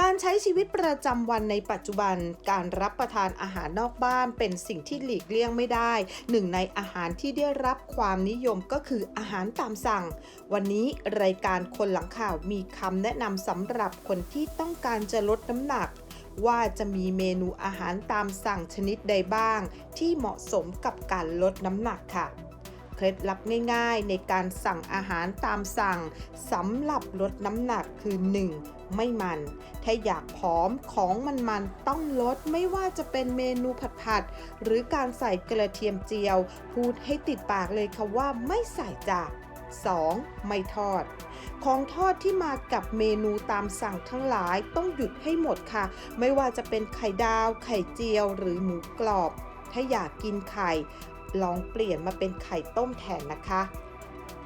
การใช้ชีวิตประจำวันในปัจจุบัน การรับประทานอาหารนอกบ้านเป็นสิ่งที่หลีกเลี่ยงไม่ได้ หนึ่งในอาหารที่ได้รับความนิยมก็คืออาหารตามสั่ง วันนี้รายการคนหลังข่าวมีคำแนะนำสำหรับคนที่ต้องการจะลดน้ำหนัก ว่าจะมีเมนูอาหารตามสั่งชนิดใดบ้าง ที่เหมาะสมกับการลดน้ำหนักค่ะ ล็ดลับง่ายๆ ในการสั่งอาหารตามสั่งสำหรับลดน้ำหนักคือ 1. ไม่มัน ถ้าอยากผอมของมันๆต้องลดไม่ว่าจะเป็นเมนูผัดๆ หรือการใส่กระเทียมเจียว พูดให้ติดปากเลยค่ะว่าไม่ใส่จ้ะ 2. ไม่ทอด ของทอดที่มากับเมนูตามสั่งทั้งหลายต้องหยุดให้หมดค่ะ ไม่ว่าจะเป็นไข่ดาว ไข่เจียว หรือหมูกรอบ ถ้าอยากกินไข่ ลองเปลี่ยนมาเป็นไข่ต้มแทนนะคะ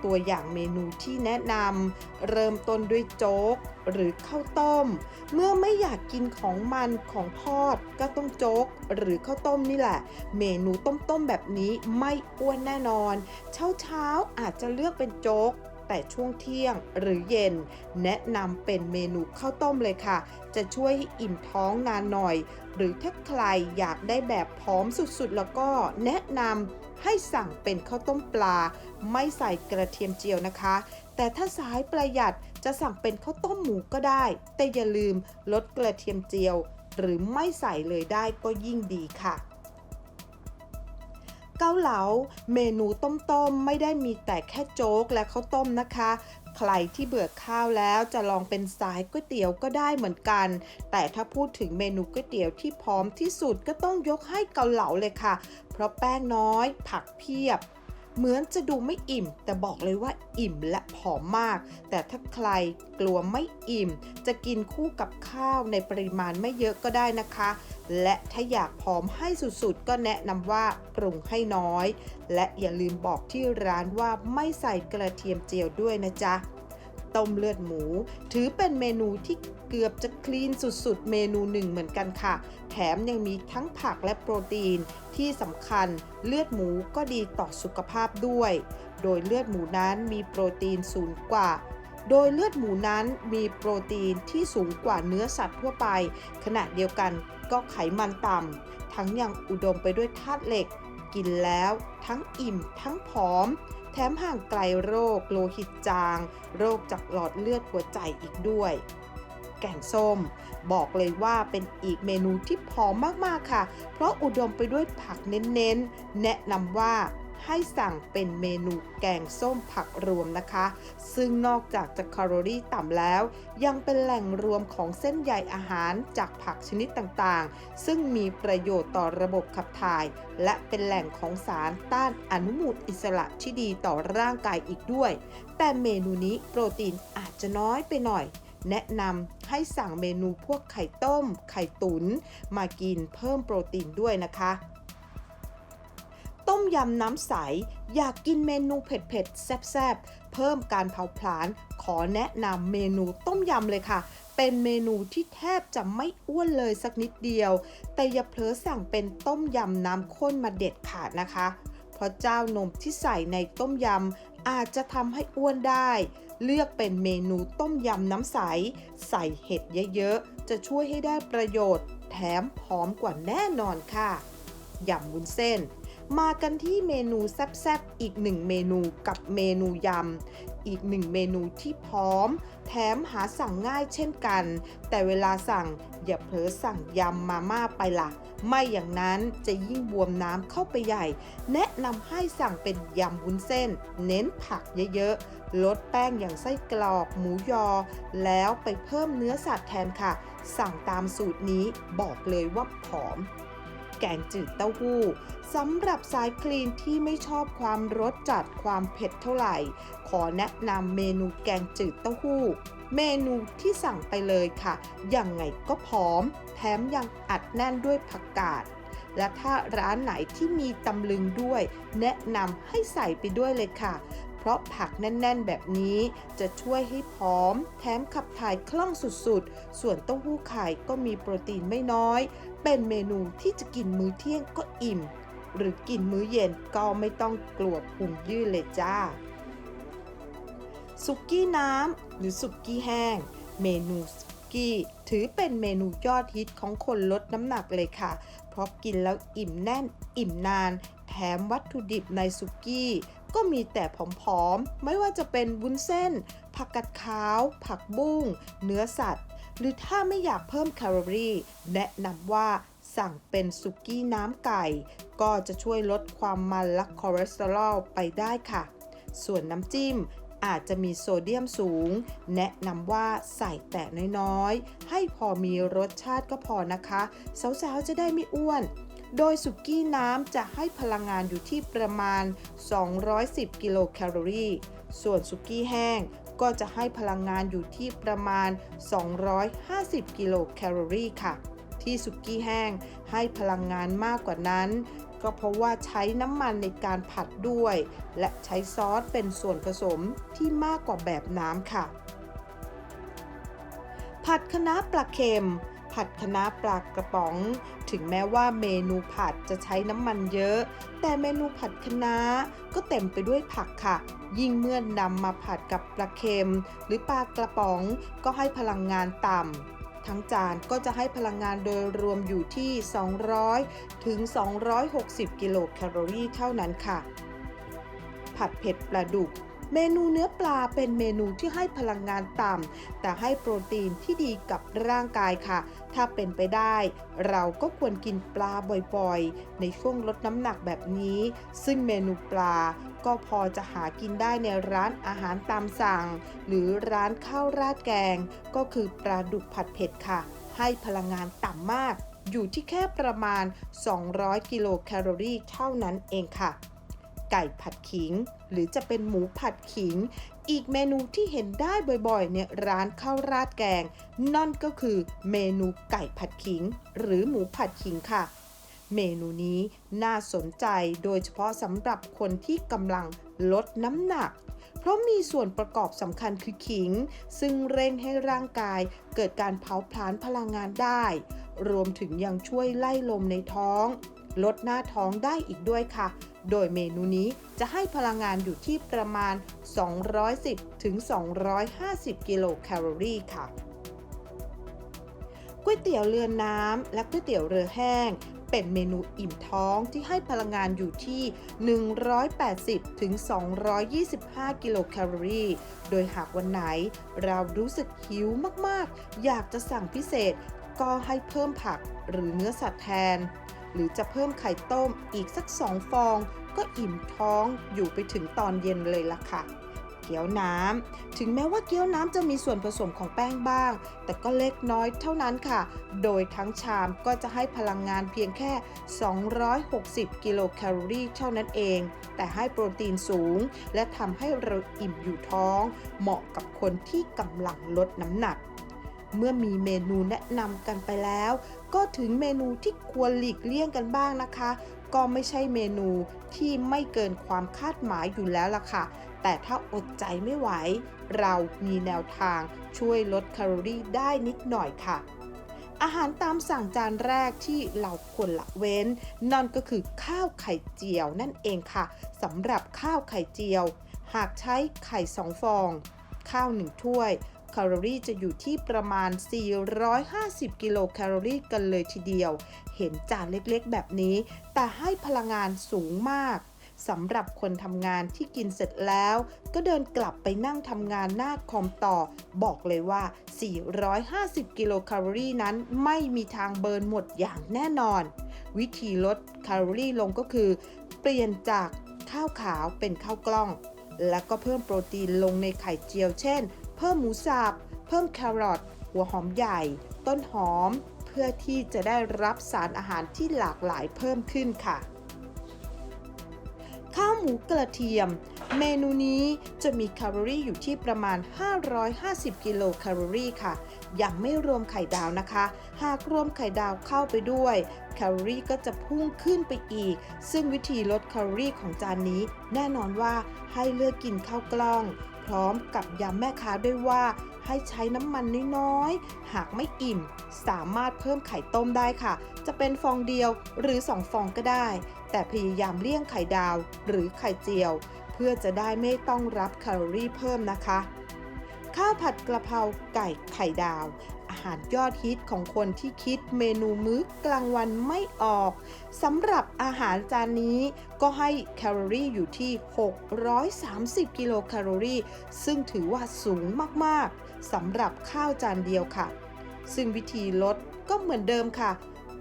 ตัวอย่างเมนูที่แนะนำเริ่มต้นด้วยโจ๊กหรือข้าวต้ม เมื่อไม่อยากกินของมันของทอดก็ต้องโจ๊กหรือข้าวต้มนี่แหละ เมนูต้มๆแบบนี้ไม่อ้วนแน่นอน เช้าเช้าๆอาจจะเลือกเป็นโจ๊กแต่ช่วงเที่ยงหรือเย็น แนะนำเป็นเมนูข้าวต้มเลยค่ะ จะช่วยให้อิ่มท้องนานหน่อย หรือถ้าใครอยากได้แบบพร้อมสุดๆ แล้วก็แนะนำ ให้สั่งเป็นข้าวต้มปลา ไม่ใส่กระเทียมเจียวนะคะ แต่ถ้าสายประหยัดจะสั่งเป็นข้าวต้มหมูก็ได้ แต่อย่าลืมลดกระเทียมเจียว หรือไม่ใส่เลยได้ก็ยิ่งดีค่ะเกาเหลา เมนูต้มๆ ไม่ได้มีแต่แค่โจ๊กและข้าวต้มนะคะ ใครที่เบื่อข้าวแล้วจะลองเป็นสายก๋วยเตี๋ยวก็ได้เหมือนกัน แต่ถ้าพูดถึงเมนูก๋วยเตี๋ยวที่พร้อมที่สุดก็ต้องยกให้เกาเหลาเลยค่ะ เพราะแป้งน้อย ผักเพียบเหมือนจะดูไม่อิ่ม แต่บอกเลยว่าอิ่มและผอมมาก แต่ถ้าใครกลัวไม่อิ่ม จะกินคู่กับข้าวในปริมาณไม่เยอะก็ได้นะคะ และถ้าอยากผอมให้สุดๆ ก็แนะนำว่าปรุงให้น้อย และอย่าลืมบอกที่ร้านว่าไม่ใส่กระเทียมเจียวด้วยนะจ๊ะ ต้มเลือดหมู ถือเป็นเมนูที่เกือบจะคลีนสุดๆ เมนูหนึ่งเหมือนกันค่ะ แถมยังมีทั้งผักและโปรตีน ที่สำคัญเลือดหมูก็ดีต่อสุขภาพด้วย โดยเลือดหมูนั้นมีโปรตีนสูงกว่าโดยเลือดหมูนั้นมีโปรตีนที่สูงกว่าเนื้อสัตว์ทั่วไป ขณะเดียวกัน ก็ไขมันต่ำ ทั้งยังอุดมไปด้วยธาตุเหล็ก กินแล้วทั้งอิ่มทั้งผอม แถมห่างไกลโรค โลหิตจาง โรคจากหลอดเลือดหัวใจอีกด้วย แกงส้ม บอกเลยว่าเป็นอีกเมนูที่ผอมมากๆค่ะ เพราะอุดมไปด้วยผักเน้นๆ แนะนำว่า ให้สั่งเป็นเมนูแกงส้มผักรวมนะคะ ซึ่งนอกจากจะแคลอรี่ต่ำแล้ว ยังเป็นแหล่งรวมของเส้นใยอาหารจากผักชนิดต่างๆ ซึ่งมีประโยชน์ต่อระบบขับถ่าย และเป็นแหล่งของสารต้านอนุมูลอิสระที่ดีต่อร่างกายอีกด้วย แต่เมนูนี้โปรตีนอาจจะน้อยไปหน่อยแนะนำให้สั่งเมนูพวกไข่ต้ม ไข่ตุนมากินเพิ่มโปรตีนด้วยนะคะ ต้มยำน้ำใส อยากกินเมนูเผ็ดๆ แซ่บๆ เพิ่มการเผาผลาญ ขอแนะนำเมนูต้มยำเลยค่ะ เป็นเมนูที่แทบจะไม่อ้วนเลยสักนิดเดียว แต่อย่าเผลอสั่งเป็นต้มยำน้ำข้นมาเด็ดขาดนะคะ เพราะเจ้านมที่ใส่ในต้มยำอาจจะทำให้อ้วนได้ เลือกเป็นเมนูต้มยำน้ำใส ใส่เห็ดเยอะๆ จะช่วยให้ได้ประโยชน์ แถมผอมกว่าแน่นอนค่ะยำวุ้นเส้น มากันที่เมนูแซ่บๆ อีกหนึ่งเมนูกับเมนูยำ อีกหนึ่งเมนูที่พร้อม แถมหาสั่งง่ายเช่นกัน แต่เวลาสั่งอย่าเผลอสั่งยำมาม่าไปละ่ะ ไม่อย่างนั้นจะยิ่งบวมน้ำเข้าไปใหญ่ แนะนำให้สั่งเป็นยำวุ้นเส้น เน้นผักเยอะๆ ลดแป้งอย่างไส้กรอกหมูยอ แล้วไปเพิ่มเนื้อสัตว์แทนค่ะ สั่งตามสูตรนี้บอกเลยว่าผอม แกงจืดเต้าหู้สำหรับสายคลีนที่ไม่ชอบความรสจัดความเผ็ดเท่าไหร่ ขอแนะนำเมนูแกงจืดเต้าหู้ เมนูที่สั่งไปเลยค่ะ ยังไงก็พร้อม แถมยังอัดแน่นด้วยผักกาดและถ้าร้านไหนที่มีตำลึงด้วย แนะนำให้ใส่ไปด้วยเลยค่ะ เพราะผักแน่น ๆ แบบนี้จะช่วยให้พร้อม แถมขับถ่ายคล่องสุดๆ ส่วนเต้าหู้ไข่ก็มีโปรตีนไม่น้อย เป็นเมนูที่จะกินมื้อเที่ยงก็อิ่ม หรือกินมื้อเย็นก็ไม่ต้องกลัวพุงยืดเลยจ้าสุกี้น้ำหรือสุกี้แห้ง เมนูกี้ถือเป็นเมนูยอดฮิตของคนลดน้ำหนักเลยค่ะ เพราะกินแล้วอิ่มแน่นอิ่มนาน แถมวัตถุดิบในสุกี้ ก็มีแต่ผอมๆ ไม่ว่าจะเป็นวุ้นเส้น ผักกัดขาว ผักบุ้ง เนื้อสัตว์ หรือถ้าไม่อยากเพิ่มแคลอรี่ แนะนำว่าสั่งเป็นสุกี้น้ำไก่ ก็จะช่วยลดความมันและคอเลสเตอรอลไปได้ค่ะ ส่วนน้ำจิ้มอาจจะมีโซเดียมสูง แนะนำว่าใส่แต่น้อยๆ ให้พอมีรสชาติก็พอนะคะ สาวๆ จะได้ไม่อ้วน โดยสุกี้น้ำจะให้พลังงานอยู่ที่ประมาณ 210 กิโลแคลอรี่ ส่วนสุกี้แห้ง ก็จะให้พลังงานอยู่ที่ประมาณ 250 กิโลแคลอรี่ค่ะ ที่สุกี้แห้งให้พลังงานมากกว่านั้น ก็เพราะว่าใช้น้ำมันในการผัดด้วย และใช้ซอสเป็นส่วนผสมที่มากกว่าแบบน้ำค่ะ ผัดคะน้าปลาเค็ม ผัดคะน้าปลากระป๋อง ถึงแม้ว่าเมนูผัดจะใช้น้ำมันเยอะ แต่เมนูผัดคะน้าก็เต็มไปด้วยผักค่ะ ยิ่งเมื่อนำมาผัดกับปลาเค็ม หรือปลากระป๋องก็ให้พลังงานต่ำทั้งจานก็จะให้พลังงานโดยรวมอยู่ที่ 200 ถึง 260 กิโลแคลอรี่เท่านั้นค่ะ ผัดเผ็ดปลาดุก เมนูเนื้อปลาเป็นเมนูที่ให้พลังงานต่ำแต่ให้โปรตีนที่ดีกับร่างกายค่ะ ถ้าเป็นไปได้ เราก็ควรกินปลาบ่อยๆ ในช่วงลดน้ำหนักแบบนี้ ซึ่งเมนูปลาก็พอจะหากินได้ในร้านอาหารตามสั่ง หรือร้านข้าวราดแกง ก็คือปลาดุกผัดเผ็ดค่ะ ให้พลังงานต่ำมาก อยู่ที่แค่ประมาณ 200 กิโลแคลอรี่เท่านั้นเองค่ะไก่ผัดขิง หรือจะเป็นหมูผัดขิง อีกเมนูที่เห็นได้บ่อยๆเนี่ยร้านข้าวราดแกง นั่นก็คือเมนูไก่ผัดขิง หรือหมูผัดขิงค่ะ เมนูนี้น่าสนใจโดยเฉพาะสำหรับคนที่กำลังลดน้ำหนัก เพราะมีส่วนประกอบสำคัญคือขิง ซึ่งเร่งให้ร่างกายเกิดการเผาผลาญพลังงานได้ รวมถึงยังช่วยไล่ลมในท้อง ลดหน้าท้องได้อีกด้วยค่ะ โดยเมนูนี้จะให้พลังงานอยู่ที่ประมาณ 210ถึง250 กิโลแคลอรี่ค่ะก๋วยเตี๋ยวเรือน้ำและก๋วยเตี๋ยวเรือแห้ง เป็นเมนูอิ่มท้องที่ให้พลังงานอยู่ที่ 180ถึง225 กิโลแคลอรี่ โดยหากวันไหนเรารู้สึกหิวมากๆ อยากจะสั่งพิเศษก็ให้เพิ่มผักหรือเนื้อสัตว์แทน หรือจะเพิ่มไข่ต้มอีกสักสองฟอง ก็อิ่มท้องอยู่ไปถึงตอนเย็นเลยล่ะค่ะ เกี๊ยวน้ำ ถึงแม้ว่าเกี๊ยวน้ำจะมีส่วนผสมของแป้งบ้าง แต่ก็เล็กน้อยเท่านั้นค่ะ โดยทั้งชามก็จะให้พลังงานเพียงแค่ 260 กิโลแคลอรี่เท่านั้นเอง แต่ให้โปรตีนสูง และทำให้เราอิ่มอยู่ท้อง เหมาะกับคนที่กำลังลดน้ำหนักเมื่อมีเมนูแนะนำกันไปแล้ว ก็ถึงเมนูที่ควรหลีกเลี่ยงกันบ้างนะคะ ก็ไม่ใช่เมนูที่ไม่เกินความคาดหมายอยู่แล้วล่ะค่ะ แต่ถ้าอดใจไม่ไหว เรามีแนวทางช่วยลดแคลอรี่ได้นิดหน่อยค่ะอาหารตามสั่งจานแรกที่เราควรละเว้น นั่นก็คือข้าวไข่เจียวนั่นเองค่ะสำหรับข้าวไข่เจียว หากใช้ไข่สองฟอง ข้าวหนึ่งถ้วย แคลอรี่จะอยู่ที่ประมาณ 450 กิโลแคลอรี่กันเลยทีเดียว เห็นจานเล็กๆ แบบนี้ แต่ให้พลังงานสูงมากสำหรับคนทำงานที่กินเสร็จแล้ว ก็เดินกลับไปนั่งทำงานหน้าคอมต่อ บอกเลยว่า 450 กิโลแคลอรี่นั้นไม่มีทางเบิร์นหมดอย่างแน่นอน วิธีลดแคลอรี่ลงก็คือ เปลี่ยนจากข้าวขาวเป็นข้าวกล้อง แล้วก็เพิ่มโปรตีนลงในไข่เจียวเช่น เพิ่มหมูสับ เพิ่มแครอท หัวหอมใหญ่ ต้นหอม เพื่อที่จะได้รับสารอาหารที่หลากหลายเพิ่มขึ้นค่ะ ข้าวหมูกระเทียม เมนูนี้จะมีแคลอรี่อยู่ที่ประมาณ 550 กิโลแคลอรี่ค่ะ ยังไม่รวมไข่ดาวนะคะ หากรวมไข่ดาวเข้าไปด้วย แคลอรี่ก็จะพุ่งขึ้นไปอีก ซึ่งวิธีลดแคลอรี่ของจานนี้ แน่นอนว่าให้เลือกกินข้าวกล้อง พร้อมกับย้ำแม่ค้าด้วยว่าให้ใช้น้ำมันน้อยๆ หากไม่อิ่ม สามารถเพิ่มไข่ต้มได้ค่ะ จะเป็นฟองเดียวหรือ 2 ฟองก็ได้ แต่พยายามเลี่ยงไข่ดาวหรือไข่เจียว เพื่อจะได้ไม่ต้องรับแคลอรี่เพิ่มนะคะ ข้าวผัดกระเพราไก่ไข่ดาว อาหารยอดฮิตของคนที่คิดเมนูมื้อกลางวันไม่ออกสำหรับอาหารจานนี้ก็ให้แคลอรี่อยู่ที่ 630 กิโลแคลอรี่ ซึ่งถือว่าสูงมากๆสำหรับข้าวจานเดียวค่ะ ซึ่งวิธีลดก็เหมือนเดิมค่ะ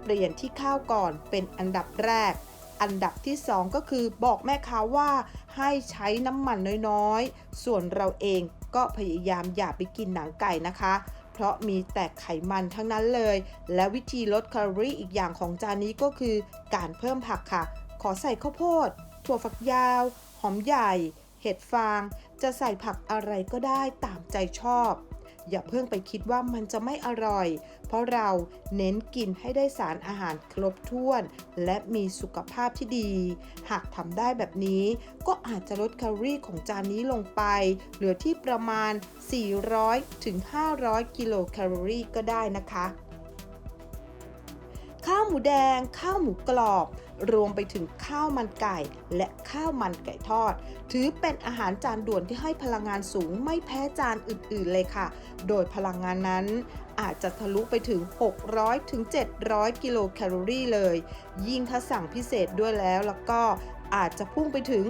เปลี่ยนที่ข้าวก่อนเป็นอันดับแรกอันดับที่ 2 ก็คือบอกแม่ค้าว่าให้ใช้น้ำมันน้อยๆ ส่วนเราเองก็พยายามอย่าไปกินหนังไก่นะคะ เพราะมีแต่ไขมันทั้งนั้นเลย และวิธีลดแคลอรี่อีกอย่างของจานนี้ก็คือการเพิ่มผักค่ะ ขอใส่ข้าวโพด ถั่วฝักยาว หอมใหญ่ เห็ดฟาง จะใส่ผักอะไรก็ได้ตามใจชอบ อย่าเพิ่งไปคิดว่ามันจะไม่อร่อย เพราะเราเน้นกินให้ได้สารอาหารครบถ้วน และมีสุขภาพที่ดี หากทำได้แบบนี้ ก็อาจจะลดแคลอรี่ของจานนี้ลงไป เหลือที่ประมาณ 400ถึง500 กิโลแคลอรี่ก็ได้นะคะ หมูแดง ข้าวหมูกรอบ รวมไปถึงข้าวมันไก่ และข้าวมันไก่ทอด ถือเป็นอาหารจานด่วนที่ให้พลังงานสูงไม่แพ้จานอื่นๆเลยค่ะ โดยพลังงานนั้นอาจจะทะลุไปถึง 600ถึง700 กิโลแคลอรี่เลย ยิ่งถ้าสั่งพิเศษด้วยแล้วแล้วก็อาจจะพุ่งไปถึง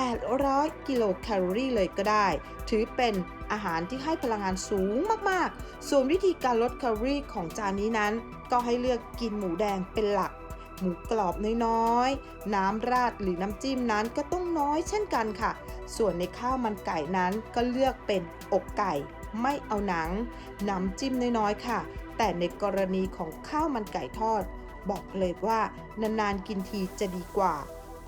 800 กิโลแคลอรี่เลยก็ได้ ถือเป็นอาหารที่ให้พลังงานสูงมากๆ ส่วนวิธีการลดแคลอรี่ของจานนี้นั้น ก็ให้เลือกกินหมูแดงเป็นหลัก หมูกรอบน้อยๆ น้ำราดหรือน้ำจิ้มนั้นก็ต้องน้อยเช่นกันค่ะ ส่วนในข้าวมันไก่นั้นก็เลือกเป็นอกไก่ไม่เอาหนัง น้ำจิ้มน้อยๆ ค่ะ แต่ในกรณีของข้าวมันไก่ทอด บอกเลยว่านานๆ กินทีจะดีกว่า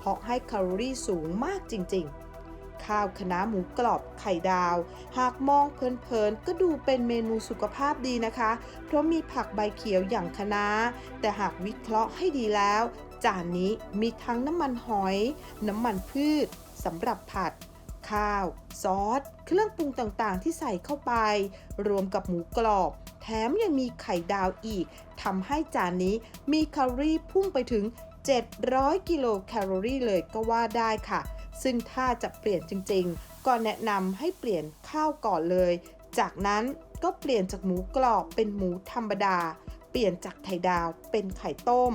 ราะให้แคลอรี่สูงมากจริง ๆ ข้าวคะน้าหมูกรอบไข่ดาว หากมองเพลินๆ ก็ดูเป็นเมนูสุขภาพดีนะคะ เพราะมีผักใบเขียวอย่างคะน้า แต่หากวิเคราะห์ให้ดีแล้ว จานนี้มีทั้งน้ำมันหอย น้ำมันพืชสำหรับผัดข้าว ซอส เครื่องปรุงต่างๆ ที่ใส่เข้าไป รวมกับหมูกรอบ แถมยังมีไข่ดาวอีกทำให้จานนี้มีแคลอรี่พุ่งไปถึง 700 กิโลแคลอรี่เลยก็ว่าได้ค่ะ ซึ่งถ้าจะเปลี่ยนจริงๆ ก็แนะนำให้เปลี่ยนข้าวก่อนเลย จากนั้นก็เปลี่ยนจากหมูกรอบเป็นหมูธรรมดา เปลี่ยนจากไข่ดาวเป็นไข่ต้ม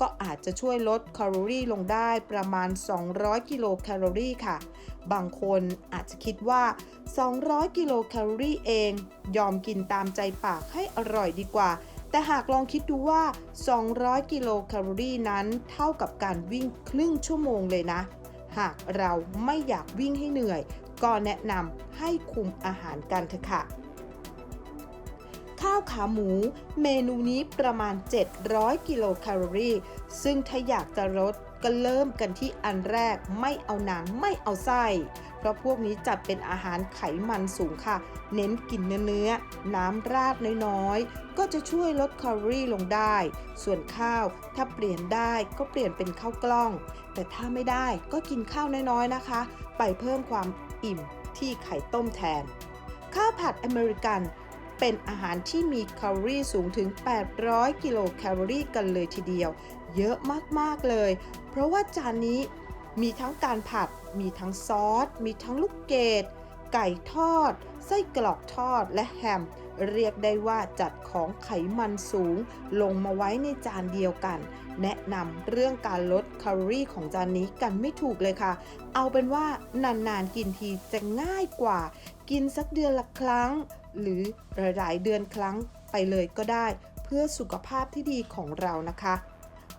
ก็อาจจะช่วยลดแคลอรี่ลงได้ประมาณ 200 กิโลแคลอรี่ค่ะ บางคนอาจจะคิดว่า 200 กิโลแคลอรี่เอง ยอมกินตามใจปากให้อร่อยดีกว่า แต่หากลองคิดดูว่า 200 กิโลแคลอรี่นั้นเท่ากับการวิ่งครึ่งชั่วโมงเลยนะ หากเราไม่อยากวิ่งให้เหนื่อย ก็แนะนำให้คุมอาหารกันเถอะค่ะ ข้าวขาหมู เมนูนี้ประมาณ 700 กิโลแคลอรี่ ซึ่งถ้าอยากจะลดก็เริ่มกันที่อันแรกไม่เอาหนังไม่เอาไส้ เพราะพวกนี้จัดเป็นอาหารไขมันสูงค่ะ เน้นกินเนื้อๆน้ำราดน้อยๆ ก็จะช่วยลดแคลอรี่ลงได้ ส่วนข้าวถ้าเปลี่ยนได้ก็เปลี่ยนเป็นข้าวกล้อง แต่ถ้าไม่ได้ก็กินข้าวน้อยๆนะคะ ไปเพิ่มความอิ่มที่ไข่ต้มแทน ข้าวผัดอเมริกันเป็นอาหารที่มีแคลอรี่สูงถึง 800 กิโลแคลอรี่กันเลยทีเดียว เยอะมาก ๆ เลย เพราะว่าจานนี้ มีทั้งการผัด มีทั้งซอส มีทั้งลูกเกด ไก่ทอด ไส้กรอกทอด และแฮม เรียกได้ว่าจัดของไขมันสูง ลงมาไว้ในจานเดียวกัน แนะนำเรื่องการลดแคลอรี่ของจานนี้กันไม่ถูกเลยค่ะ เอาเป็นว่านานๆกินทีจะง่ายกว่า กินสักเดือนละครั้ง หรือหลายเดือนครั้งไปเลยก็ได้ เพื่อสุขภาพที่ดีของเรานะคะ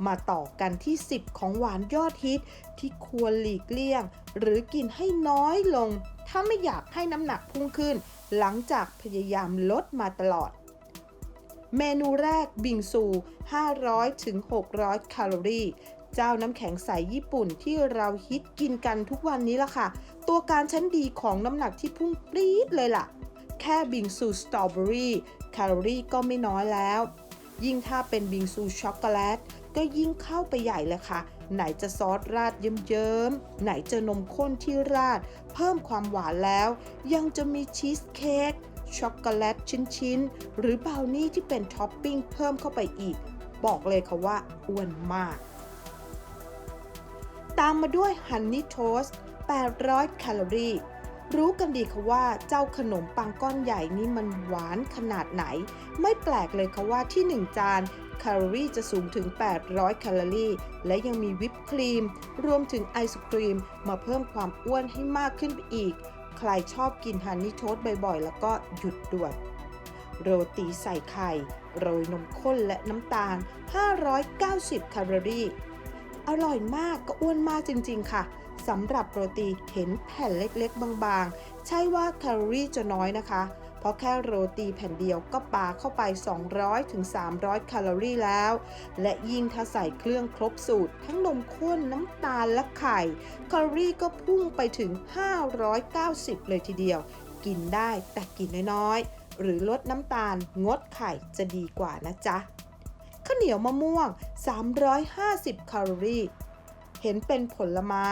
มาต่อกันที่ 10 ของหวานยอดฮิต ที่ควรหลีกเลี่ยง หรือกินให้น้อยลง ถ้าไม่อยากให้น้ำหนักพุ่งขึ้น หลังจากพยายามลดมาตลอด เมนูแรกบิงซู 500 ถึง 600 แคลอรี่เจ้าน้ำแข็งใสญี่ปุ่นที่เราฮิตกินกันทุกวันนี้ละค่ะ ตัวการชั้นดีของน้ำหนักที่พุ่งปรี๊ดเลยล่ะ แค่บิงซูสตรอเบอรี่แคลอรี่ก็ไม่น้อยแล้ว ยิ่งถ้าเป็นบิงซูช็อกโกแลต ก็ยิ่งเข้าไปใหญ่เลยค่ะ ไหนจะซอสราดเยิ้มๆไหนจะนมข้นที่ราด เพิ่มความหวานแล้ว ยังจะมีชีสเค้กช็อกโกแลตชิ้นๆ หรือบราวนี่ที่เป็นท็อปปิ้งเพิ่มเข้าไปอีก บอกเลยค่ะว่าอ้วนมาก ตามมาด้วยฮันนี่โทสต์800 แคลอรี่รู้กันดีค่ะว่าเจ้าขนมปังก้อนใหญ่นี่มันหวานขนาดไหน ไม่แปลกเลยค่ะว่าที่ 1 จาน แคลอรี่จะสูงถึง 800 แคลอรี่ และยังมีวิปครีม รวมถึงไอศครีม มาเพิ่มความอ้วนให้มากขึ้นไปอีก ใครชอบกินฮันนี่โทสต์บ่อยๆ แล้วก็หยุดด่วนโรตีใส่ไข่ โรยนมข้นและน้ำตาล 590 แคลอรี่ อร่อยมากก็อ้วนมากจริงๆ ค่ะสำหรับโรตีเห็นแผ่นเล็กๆ บางๆ ใช่ว่าแคลอรี่จะน้อยนะคะ เพราะแค่โรตีแผ่นเดียวก็ปาเข้าไป 200-300 แคลอรี่แล้ว และยิ่งถ้าใส่เครื่องครบสูตร ทั้งนมข้นน้ำตาลและไข่ แคลอรี่ก็พุ่งไปถึง 590 เลยทีเดียว กินได้แต่กินน้อยๆ หรือลดน้ำตาลงดไข่จะดีกว่านะจ๊ะข้าวเหนียวมะม่วง 350 แคลอรี่ เห็นเป็นผลไม้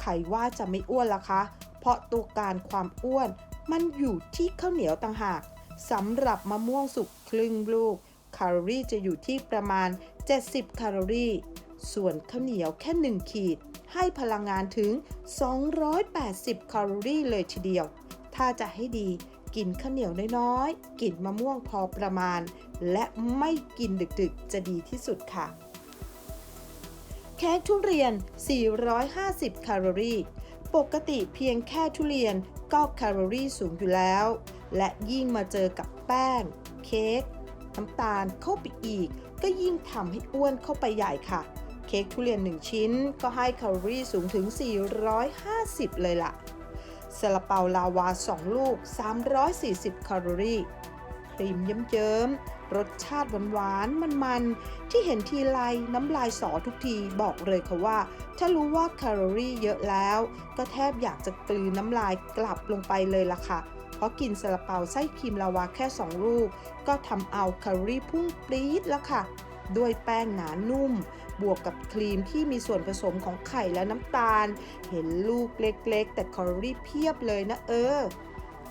ไขว่าจะไม่อ้วนละคะ เพราะตัวการความอ้วน มันอยู่ที่ข้าวเหนียวต่างหากสำหรับมะม่วงสุกครึ่งลูก แคลอรี่จะอยู่ที่ประมาณ 70 แคลอรี่ ส่วนข้าวเหนียวแค่ 1 ขีด ให้พลังงานถึง 280 แคลอรี่เลยทีเดียว ถ้าจะให้ดีกินข้าวเหนียวน้อยๆ กินมะม่วงพอประมาณ และไม่กินดึกๆ จะดีที่สุดค่ะ เค้กทุเรียน 450 แคลอรี่ ปกติเพียงแค่ทุเรียน ก็แคลอรี่สูงอยู่แล้ว และยิ่งมาเจอกับแป้ง เค้กน้ำตาลเข้าไปอีก ก็ยิ่งทำให้อ้วนเข้าไปใหญ่ค่ะ เค้กทุเรียน 1 ชิ้นก็ให้แคลอรี่สูงถึง 450 เลยล่ะซาลาเปาลาวา 2 ลูก 340 แคลอรี่ ครีมเยิ้มๆ รสชาติหวานๆมันๆ ที่เห็นทีไรน้ำลายสอทุกทีบอกเลยค่ะว่า ถ้ารู้ว่าแคลอรี่เยอะแล้ว ก็แทบอยากจะกลืนน้ำลายกลับลงไปเลยล่ะค่ะ เพราะกินซาลาเปาไส้ครีมลาวาแค่ 2 ลูก ก็ทำเอาแคลอรี่พุ่งปรี๊ดแล้วค่ะด้วยแป้งหนานุ่ม บวกกับครีมที่มีส่วนผสมของไข่และน้ำตาล เห็นลูกเล็กๆ แต่แคลอรี่เพียบเลยนะเออ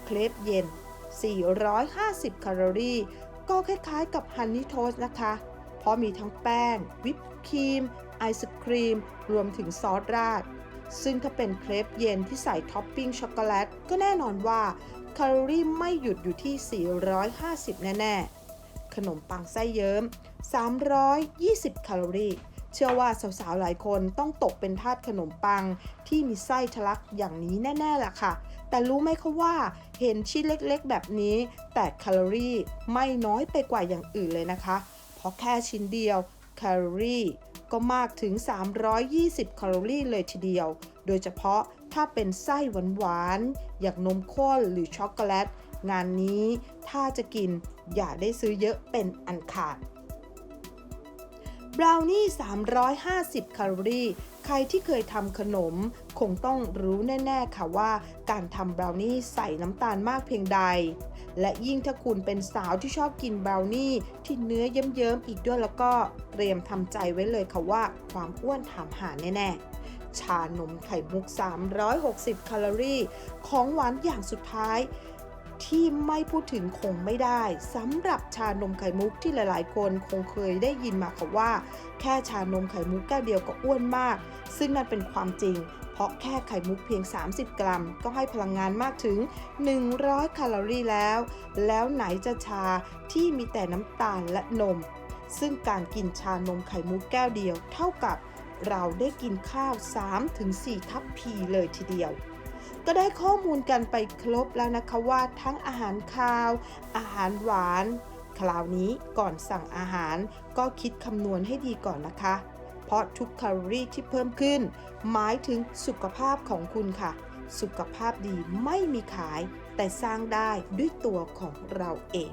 เครปเย็น 450 แคลอรี่ ก็คล้ายๆกับฮันนี่โทส์นะคะ เพราะมีทั้งแป้ง วิปครีม ไอศครีม รวมถึงซอสราด ซึ่งถ้าเป็นเครปเย็นที่ใส่ท็อปปิ้งช็อกโกแลต ก็แน่นอนว่าแคลอรี่ไม่หยุดอยู่ที่ 450 แน่ ๆ ขนมปังไส้เยิ้ม 320 แคลอรี่ เชื่อว่าสาวๆหลายคนต้องตกเป็นทาสขนมปังที่มีไส้ทะลักอย่างนี้แน่ๆล่ะค่ะ แต่รู้ไหมคะว่าเห็นชิ้นเล็กๆ แบบนี้ แต่แคลอรี่ไม่น้อยไปกว่าอย่างอื่นเลยนะคะ เพราะแค่ชิ้นเดียวแคลอรี่ก็มากถึง 320 แคลอรี่เลยทีเดียว โดยเฉพาะถ้าเป็นไส้หวานๆ อย่างนมข้นหรือช็อกโกแลต งานนี้ถ้าจะกินอย่าได้ซื้อเยอะเป็นอันขาด บราวนี่ 350 แคลอรี่ ใครที่เคยทำขนม คงต้องรู้แน่ ๆ ค่ะว่าการทำบราวนี่ใส่น้ำตาลมากเพียงใด และยิ่งถ้าคุณเป็นสาวที่ชอบกินบราวนี่ที่เนื้อเยิ้มๆอีกด้วยแล้วก็เตรียมทำใจไว้เลยค่ะว่าความอ้วนถามหาแน่ ๆชานมไข่มุก 360 แคลอรี่ ของหวานอย่างสุดท้าย ที่ไม่พูดถึงคงไม่ได้สำหรับชานมไข่มุกที่หลายๆ คนคงเคยได้ยินมาค่ะว่า แค่ชานมไข่มุกแก้วเดียวก็อ้วนมาก ซึ่งนั่นเป็นความจริง เพราะแค่ไข่มุกเพียง 30 กรัม ก็ให้พลังงานมากถึง 100 แคลอรี่แล้ว แล้วไหนจะชาที่มีแต่น้ำตาลและนม ซึ่งการกินชานมไข่มุกแก้วเดียว เท่ากับเราได้กินข้าว 3-4 ทัพพีเลยทีเดียว ก็ได้ข้อมูลกันไปครบแล้วนะคะว่าทั้งอาหารคาว อาหารหวาน คราวนี้ก่อนสั่งอาหารก็คิดคำนวณให้ดีก่อนนะคะ เพราะทุกแคลอรี่ที่เพิ่มขึ้น หมายถึงสุขภาพของคุณค่ะ สุขภาพดีไม่มีขาย แต่สร้างได้ด้วยตัวของเราเอง